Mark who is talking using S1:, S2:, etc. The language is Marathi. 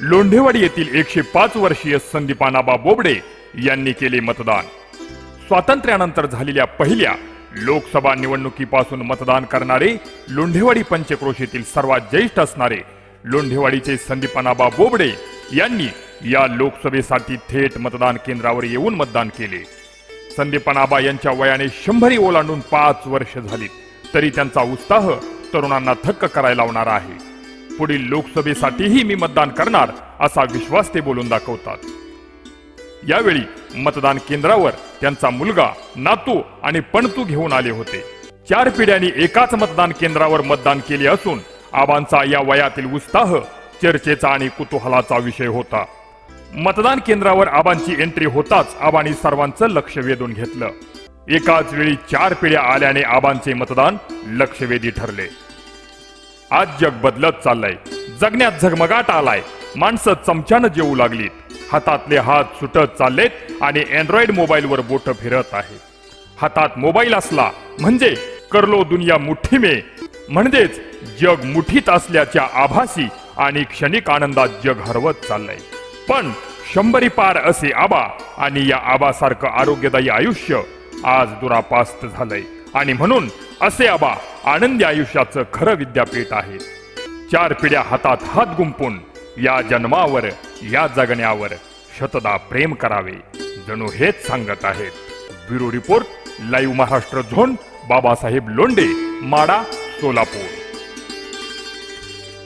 S1: लोंढेवाडी येथील एकशे पाच वर्षीय संदीपानाबा बोबडे यांनी केले मतदान. स्वातंत्र्यानंतर झालेल्या पहिल्या लोकसभा निवडणुकीपासून मतदान करणारे लोंढेवाडी पंचक्रोशीतील सर्वात ज्येष्ठ असणारे लोंढेवाडीचे संदीपानाबा बोबडे यांनी या लोकसभेसाठी थेट मतदान केंद्रावर येऊन मतदान केले. संदीपानाबा यांच्या वयाने शंभरी ओलांडून पाच वर्ष झाली तरी त्यांचा उत्साह तरुणांना थक्क करायला लावणारा आहे. पुढील लोकसभेसाठीही मी मतदान करणार असा विश्वास ते बोलून दाखवतात. यावेळी मतदान केंद्रावर त्यांचा मुलगा नातू आणि पणतू घेऊन आले होते. चार पिढ्यांनी एकाच मतदान केंद्रावर मतदान केले असून आबांचा या वयातील उत्साह चर्चेचा आणि कुतूहलाचा विषय होता. मतदान केंद्रावर आबांची एंट्री होताच आबांनी सर्वांचं लक्ष वेधून घेतलं. एकाच वेळी चार पिढ्या आल्याने आबांचे मतदान लक्षवेधी ठरले. आज जग बदलत चाललंय. जगण्यात झगमगाट आलाय. माणसं चमच्यानं जेवू लागलीत. हातातले हात सुटत चाललेत आणि अँड्रॉइड मोबाईलवर बोट फिरत आहे हातात मोबाईल असला म्हणजे करलो दुनिया मुठी मे म्हणजेच जग मुठीत असल्याच्या आभासी आणि क्षणिक आनंदात जग हरवत चाललंय. पण शंभरी पार असे आबा आणि या आबासारखं आरोग्यदायी आयुष्य आज दुरापास्त झालंय. आणि म्हणून असे आबा आनंदी आयुष्याचं खरं विद्यापीठ आहे. चार पिढ्या हातात हात गुंपून या जन्मावर या जगण्यावर शतदा प्रेम करावे. जणू हेच सांगत आहेत. Bureau report live Maharashtra zone Babasaheb Londe Madha Solapur.